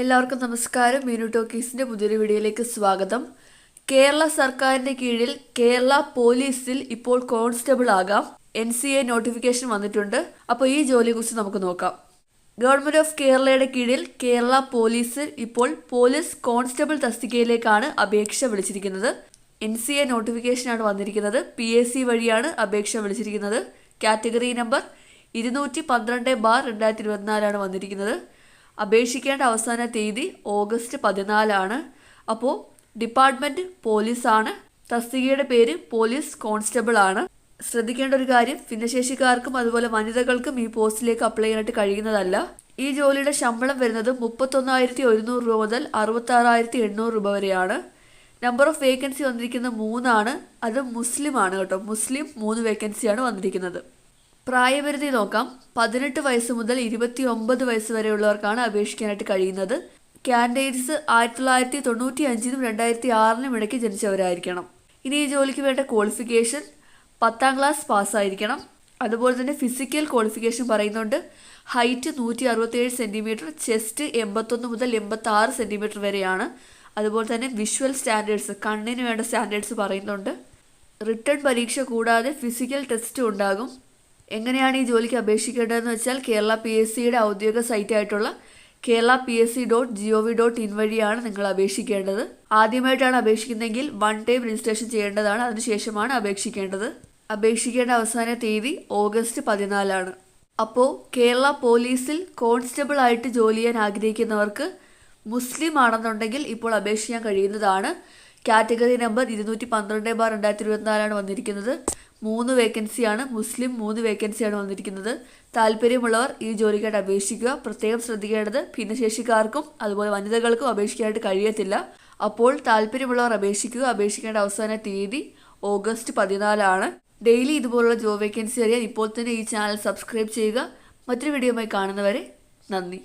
എല്ലാവർക്കും നമസ്കാരം. മീനു ടോക്കീസിന്റെ പുതിയൊരു വീഡിയോയിലേക്ക് സ്വാഗതം. കേരള സർക്കാരിന്റെ കീഴിൽ കേരള പോലീസിൽ ഇപ്പോൾ കോൺസ്റ്റബിൾ ആകാം. എൻ സി എ നോട്ടിഫിക്കേഷൻ വന്നിട്ടുണ്ട്. അപ്പോൾ ഈ ജോലിയെക്കുറിച്ച് നമുക്ക് നോക്കാം. ഗവൺമെന്റ് ഓഫ് കേരളയുടെ കീഴിൽ കേരള പോലീസിൽ ഇപ്പോൾ പോലീസ് കോൺസ്റ്റബിൾ തസ്തികയിലേക്കാണ് അപേക്ഷ വിളിച്ചിരിക്കുന്നത്. എൻ സി എ നോട്ടിഫിക്കേഷനാണ് വന്നിരിക്കുന്നത്. പി എസ് സി വഴിയാണ് അപേക്ഷ വിളിച്ചിരിക്കുന്നത്. കാറ്റഗറി നമ്പർ ഇരുന്നൂറ്റി പന്ത്രണ്ട് ബാർ രണ്ടായിരത്തി ഇരുപത്തിനാലാണ് വന്നിരിക്കുന്നത്. അപേക്ഷിക്കേണ്ട അവസാന തീയതി ഓഗസ്റ്റ് പതിനാലാണ്. അപ്പോൾ ഡിപ്പാർട്ട്മെന്റ് പോലീസാണ്. തസ്തികയുടെ പേര് പോലീസ് കോൺസ്റ്റബിൾ ആണ് ശ്രദ്ധിക്കേണ്ട ഒരു കാര്യം ഭിന്നശേഷിക്കാർക്കും അതുപോലെ വനിതകൾക്കും ഈ പോസ്റ്റിലേക്ക് അപ്ലൈ ചെയ്യാനായിട്ട് കഴിയുന്നതല്ല. ഈ ജോലിയുടെ ശമ്പളം വരുന്നത് മുപ്പത്തൊന്നായിരത്തി ഒരുന്നൂറ് രൂപ മുതൽ അറുപത്താറായിരത്തി എണ്ണൂറ് രൂപ വരെയാണ്. നമ്പർ ഓഫ് വേക്കൻസി വന്നിരിക്കുന്നത് മൂന്നാണ്. അത് മുസ്ലിം ആണ് കേട്ടോ. മുസ്ലിം മൂന്ന് വേക്കൻസിയാണ് വന്നിരിക്കുന്നത്. പ്രായപരിധി നോക്കാം. പതിനെട്ട് വയസ്സ് മുതൽ ഇരുപത്തി ഒമ്പത് വയസ്സ് വരെയുള്ളവർക്കാണ് അപേക്ഷിക്കാനായിട്ട് കഴിയുന്നത്. കാൻഡിഡേറ്റ്സ് ആയിരത്തി തൊള്ളായിരത്തി തൊണ്ണൂറ്റി അഞ്ചിനും രണ്ടായിരത്തി ആറിനും ഇടയ്ക്ക് ജനിച്ചവരായിരിക്കണം. ഇനി ഈ ജോലിക്ക് വേണ്ട ക്വാളിഫിക്കേഷൻ പത്താം ക്ലാസ് പാസ്സായിരിക്കണം. അതുപോലെ തന്നെ ഫിസിക്കൽ ക്വാളിഫിക്കേഷൻ പറയുന്നുണ്ട്. ഹൈറ്റ് നൂറ്റി അറുപത്തേഴ് സെന്റിമീറ്റർ ചെസ്റ്റ് എൺപത്തൊന്ന് മുതൽ എൺപത്തി ആറ് സെന്റിമീറ്റർ വരെയാണ്. അതുപോലെ തന്നെ വിഷ്വൽ സ്റ്റാൻഡേർഡ്സ് കണ്ണിന് വേണ്ട സ്റ്റാൻഡേർഡ്സ് പറയുന്നുണ്ട്. റിട്ടേൺ പരീക്ഷ കൂടാതെ ഫിസിക്കൽ ടെസ്റ്റും ഉണ്ടാകും. എങ്ങനെയാണ് ഈ ജോലിക്ക് അപേക്ഷിക്കേണ്ടതെന്ന് വെച്ചാൽ കേരള പി എസ് സിയുടെ ഔദ്യോഗിക സൈറ്റായിട്ടുള്ള Kerala P S C dot G O V dot in വഴിയാണ് നിങ്ങൾ അപേക്ഷിക്കേണ്ടത്. ആദ്യമായിട്ടാണ് അപേക്ഷിക്കുന്നതെങ്കിൽ വൺ ടൈം രജിസ്ട്രേഷൻ ചെയ്യേണ്ടതാണ്. അതിനുശേഷമാണ് അപേക്ഷിക്കേണ്ടത്. അപേക്ഷിക്കേണ്ട അവസാന തീയതി ഓഗസ്റ്റ് പതിനാലാണ്. അപ്പോൾ കേരള പോലീസിൽ കോൺസ്റ്റബിൾ ആയിട്ട് ജോലി ചെയ്യാൻ ആഗ്രഹിക്കുന്നവർക്ക് മുസ്ലിം ആണെന്നുണ്ടെങ്കിൽ ഇപ്പോൾ അപേക്ഷിക്കാൻ കഴിയുന്നതാണ്. കാറ്റഗറി നമ്പർ ഇരുന്നൂറ്റി പന്ത്രണ്ട് ബാർ രണ്ടായിരത്തി ഇരുപത്തിനാലാണ് വന്നിരിക്കുന്നത്. മൂന്ന് വേക്കൻസിയാണ് മുസ്ലിം മൂന്ന് വേക്കൻസിയാണ് വന്നിരിക്കുന്നത്. താല്പര്യമുള്ളവർ ഈ ജോലിക്കായിട്ട് അപേക്ഷിക്കുക. പ്രത്യേകം ശ്രദ്ധിക്കേണ്ടത് ഭിന്നശേഷിക്കാർക്കും അതുപോലെ വനിതകൾക്കും അപേക്ഷിക്കാനായിട്ട് കഴിയത്തില്ല. അപ്പോൾ താല്പര്യമുള്ളവർ അപേക്ഷിക്കുക. അപേക്ഷിക്കേണ്ട അവസാന തീയതി ഓഗസ്റ്റ് പതിനാലാണ്. ഡെയിലി ഇതുപോലുള്ള ജോബ് വേക്കൻസി അറിയാൻ ഇപ്പോൾ തന്നെ ഈ ചാനൽ സബ്സ്ക്രൈബ് ചെയ്യുക. മറ്റൊരു വീഡിയോയുമായി കാണുന്നവരെ നന്ദി.